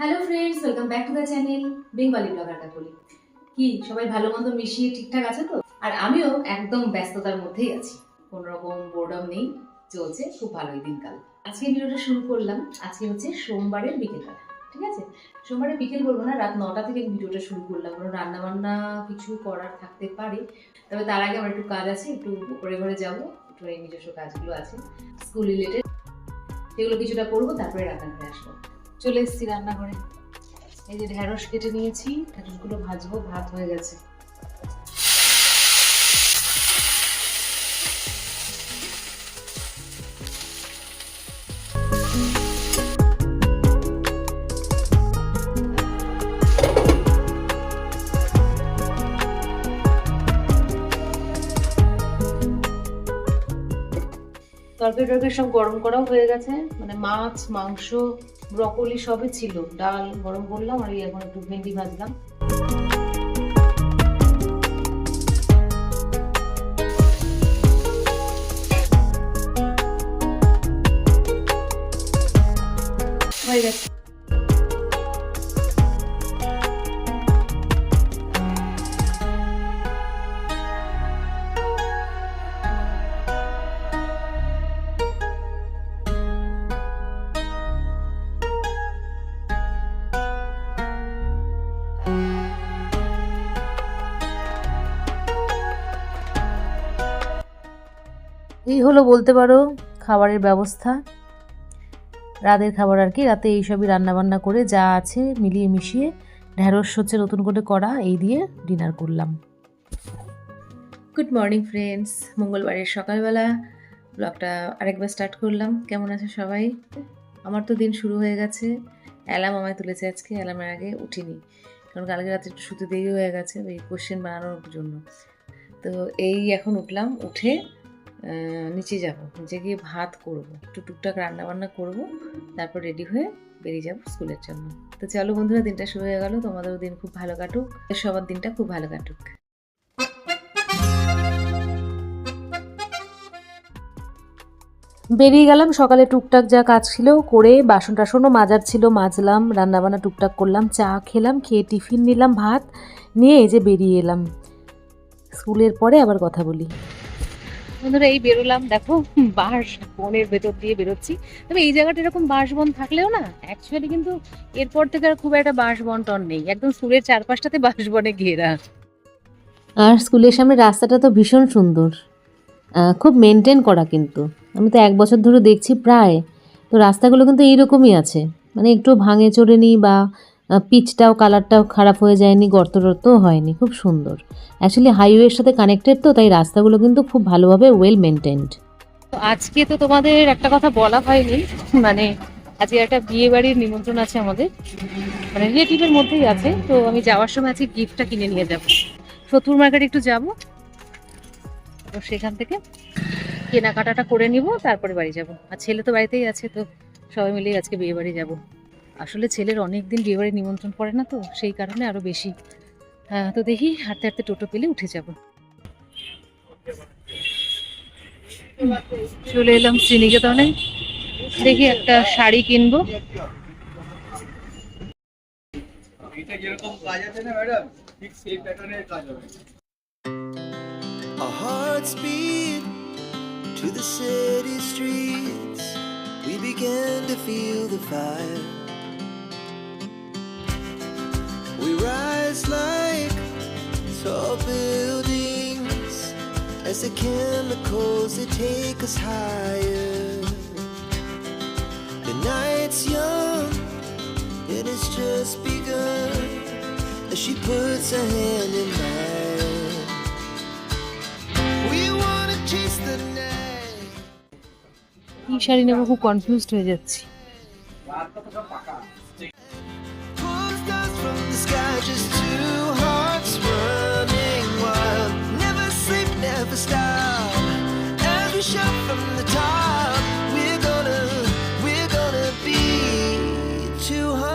Hello friends welcome back to the channel Bengali blogger Kakoli কি, সবাই ভালো মতো মিশিয়ে ঠিকঠাক আছে তো? আর আমিও একদম ব্যস্ততার মধ্যেই আছি। কোনো রকম বোর্ডম নেই, চলছে খুব ভালোই দিনকাল। আজকে ভিডিওটা শুরু করলাম, আজকে হচ্ছে সোমবারের বিকেলবেলা ঠিক আছে? সোমবারে বিকেল বলব না, রাত নটা থেকে ভিডিওটা শুরু করলাম কারণ রান্না বান্না কিছু করার থাকতে পারে। তবে তার আগে আমার একটু কাজ আছে, একটু উপরে ঘরে যাব, একটু এই নিজস্ব কাজগুলো আছে স্কুল রিলেটেড সেগুলো কিছুটা করব, তারপরে রান্নাঘরে আসব। চলে এসেছি রান্নাঘরে। এই যে ঢ্যাঁড়স কেটে নিয়েছি ঢ্যাঁড়সগুলো ভাজবো ভাত হয়ে গেছে। তরকারি টরকারি সব গরম করাও হয়ে গেছে। মানে মাছ, মাংস, ব্রকলি সবই ছিল। ডাল গরম করলাম আর এখন একটু ভেন্ডি ভাজলাম। হয়ে গেছে। এই হলো বলতে পারো খাবারের ব্যবস্থা। রাতের খাবার আর কি, রাতে এইসবই রান্নাবান্না করে যা আছে মিলিয়ে মিশিয়ে ঢ্যাঁড়স হচ্ছে নতুন করে করা, এই দিয়ে ডিনার করলাম। গুড মর্নিং ফ্রেন্ডস মঙ্গলবারের সকালবেলা ব্লগটা আরেকবার স্টার্ট করলাম। কেমন আছে সবাই? আমার তো দিন শুরু হয়ে গেছে। অ্যালার্ম আমায় তুলেছে আজকে, অ্যালার্মের আগে উঠিনি। কারণ কালকে রাতে একটু শুতে দেরি হয়ে গেছে, ওই কোশ্চেন বানানোর জন্য। তো এই এখন উঠলাম, উঠে নিচে যাব। নিচে গিয়ে ভাত করব। একটু টুকটাক রান্না বান্না করব, তারপর রেডি হয়ে বেরিয়ে যাব স্কুলের জন্য। তো চলো বন্ধুরা, দিনটা শুরু হয়ে গেল। তোমাদেরও দিন খুব ভালো কাটুক। সবার দিনটা খুব ভালো কাটুক। বেরিয়ে গেলাম। সকালে টুকটাক যা কাজ ছিল করে বাসন টাসনও মাজার ছিল, মাজলাম, রান্নাবান্না টুকটাক করলাম, চা খেলাম, খেয়ে টিফিন নিলাম, ভাত নিয়ে এই যে বেরিয়ে এলাম। স্কুলের পরে আবার কথা বলি। বন্ধুরা, এই বেরোলাম। দেখো, বাঁশ বনের ভেতর দিয়ে বেরোচ্ছি। তবে এই জায়গাটা এরকম বাঁশ বন থাকলেও না অ্যাকচুয়ালি কিন্তু এরপর থেকে আর খুব একটা বাঁশ বন টন নেই। একদম সুরের চারপাশটাতে বাঁশ বনে ঘেরা। আর স্কুলের সামনে রাস্তাটা তো ভীষণ সুন্দর। খুব মেনটেন করা কিন্তু। আমি তো এক বছর ধরে দেখছি প্রায়। তো রাস্তাগুলো কিন্তু এইরকমই আছে। মানে একটু ভাঙে চড়ে নিই বা পিচটাও কালারটাও খারাপ হয়ে যায়নি গর্ত টর্তও হয়নি, খুব সুন্দর। অ্যাকচুয়ালি হাইওয়ের সাথে কানেক্টেড তো, তাই রাস্তাগুলো কিন্তু খুব ভালোভাবে ওয়েল মেনটেন্ড আজকে তো তোমাদের একটা কথা বলা হয়নি মানে আজকে একটা বিয়ে বাড়ির নিমন্ত্রণ আছে আমাদের মানে রিলেটিভের মধ্যেই আছে, তো আমি যাওয়ার সময় আজকে গিফটটা কিনে নিয়ে যাব। সতুর মার্কেট একটু যাব, তো সেখান থেকে কেনাকাটাটা করে নিব, তারপরে বাড়ি যাব। আর ছেলে তো বাড়িতেই আছে, তো সবাই মিলেই আজকে বিয়ে বাড়ি যাব। আসলে ছেলের অনেক দিন বিয়ে বাড়ি নিমন্ত্রণ পড়ে না তো, সেই কারণে আরও বেশি হ্যাঁ তো দেখি হাঁটতে হাঁটতে টোটো পেলে উঠে যাব চলে এলাম শ্রীনিকেতনে দেখি একটা শাড়ি কিনবো to the city streets. We began to feel the fire. As the chemicals they take us higher. The night's young, it has just begun as she puts her hand in mine. We wanna chase the night. কি শাড়ি নেব খুব confused হয়ে যাচ্ছি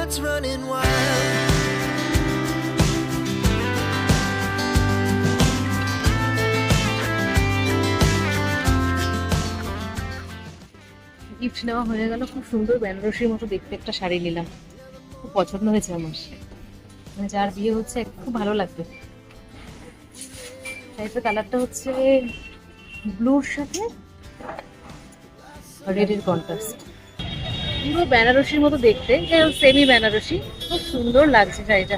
hearts running wild. Gift নেওয়া হয়ে গেল, খুব সুন্দর বেনারসির মতো দেখতে একটা শাড়ি নিলাম। খুব পছন্দ হয়েছে আমার। মানে যার বিয়ে হচ্ছে, খুব ভালো লাগবে। শাড়িটার কালারটা হচ্ছে ব্লুর সাথে রেডের কন্ট্রাস্ট পুরো বেনারসির মতো দেখতে সেমি বেনারসি খুব সুন্দর লাগছে শাড়িটা।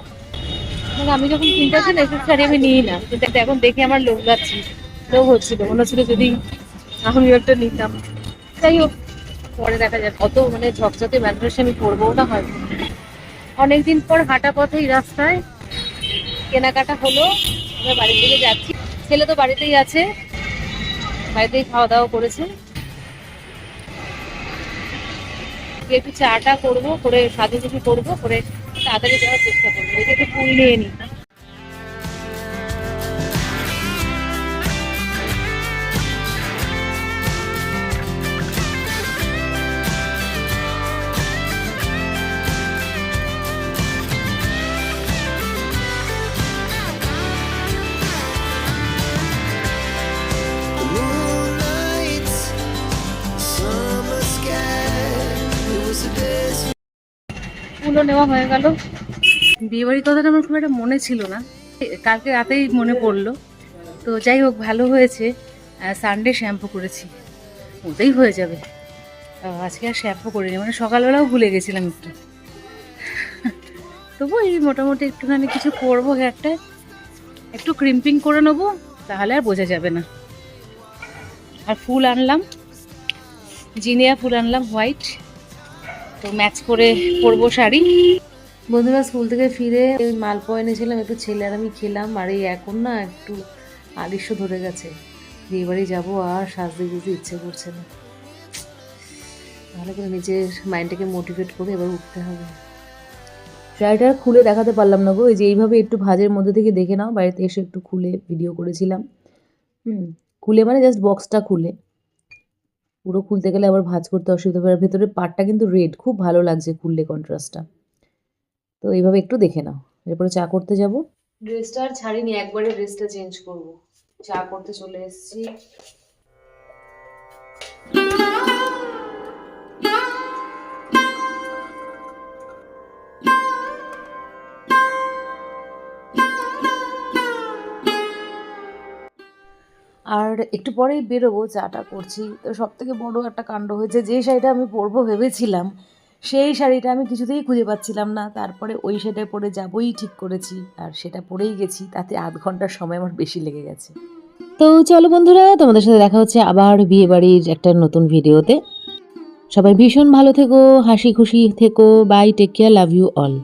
আমি যখন কিনতে আসি না শাড়ি আমি নিই না। কিন্তু এখন দেখে আমার লোভ লাগছে, লোভ হচ্ছিল। মনে হচ্ছিল যদি আমি একটা নিতাম। যাই হোক, পরে দেখা যাক। কত মানে ঝকঝকে বেনারসি আমি পরবো না হয়তো। অনেকদিন পর হাঁটা পথে এই রাস্তায় কেনাকাটা হলো। আমরা বাড়ির দিকে যাচ্ছি। ছেলে তো বাড়িতেই আছে। বাড়িতেই খাওয়া দাওয়া করেছে। একটু চাটা করব, করে সাজুগুজু করব, করে তাড়াতাড়ি যাওয়ার চেষ্টা করব। একটু ফুল নিয়ে নিই। নেওয়া হয়ে গেল। বিয়েবাড়ির কথাটা আমার খুব একটা মনে ছিল না। কালকে রাতেই মনে পড়ল। তো যাই হোক, ভালো হয়েছে। সানডে শ্যাম্পু করেছি। ওতেই হয়ে যাবে। আজকে আর শ্যাম্পু করিনি। মানে সকালবেলাও ভুলে গেছিলাম একটু। তবু এই মোটামুটি একটুখানি কিছু করব হেয়ারটায় একটু ক্রিম্পিং করে নেব, তাহলে আর বোঝা যাবে না। আর ফুল আনলাম। জিনিয়া ফুল আনলাম হোয়াইট তো ম্যাচ করে পরবো শাড়ি। বন্ধুরা স্কুল থেকে ফিরে ওই মালপোয়া এনেছিলাম একটু ছেলে আর আমি খেলাম আর এই এখন না একটু আলিস্য ধরে গেছে। বিয়ে বাড়ি যাব আর সাজতে গুজতে ইচ্ছে করছে না। তাহলে করে নিজের মাইন্ডটাকে মোটিভেট করে এবার উঠতে হবে। শাড়িটা আর খুলে দেখাতে পারলাম না গো এই যে এইভাবে একটু ভাজের মধ্যে থেকে দেখে নাও বাড়িতে এসে একটু খুলে ভিডিও করেছিলাম। হুম খুলে মানে জাস্ট বক্সটা খুলে। পুরো খুলতে গেলে আবার ভাঁজ করতে অসুবিধা হবে। আর ভেতরের পাটটা কিন্তু রেড খুব ভালো লাগছে খুললে কন্ট্রাস্টটা তো এইভাবে একটু দেখে নাও। এরপরে চা করতে যাব। ড্রেসটা আর ছাড়িনি, একবারে ড্রেসটা চেঞ্জ করব। চা করতে চলে এসেছি। আর একটু পরেই বেরোবো, চাটা করছি। তো সব থেকে বড়ো একটা কাণ্ড হয়েছে, যে শাড়িটা আমি পরবো ভেবেছিলাম, সেই শাড়িটা আমি কিছুতেই খুঁজে পাচ্ছিলাম না। তারপরে ওই শাড়িটা পরে যাবই ঠিক করেছি, আর সেটা পরেই গেছি। তাতে আধ ঘণ্টার সময় আমার বেশি লেগে গেছে। তো চলো বন্ধুরা, তোমাদের সাথে দেখা হচ্ছে আবার বিয়ে বাড়ির একটা নতুন ভিডিওতে। সবাই ভীষণ ভালো থেকো, হাসি খুশি থেকো bye take care love you all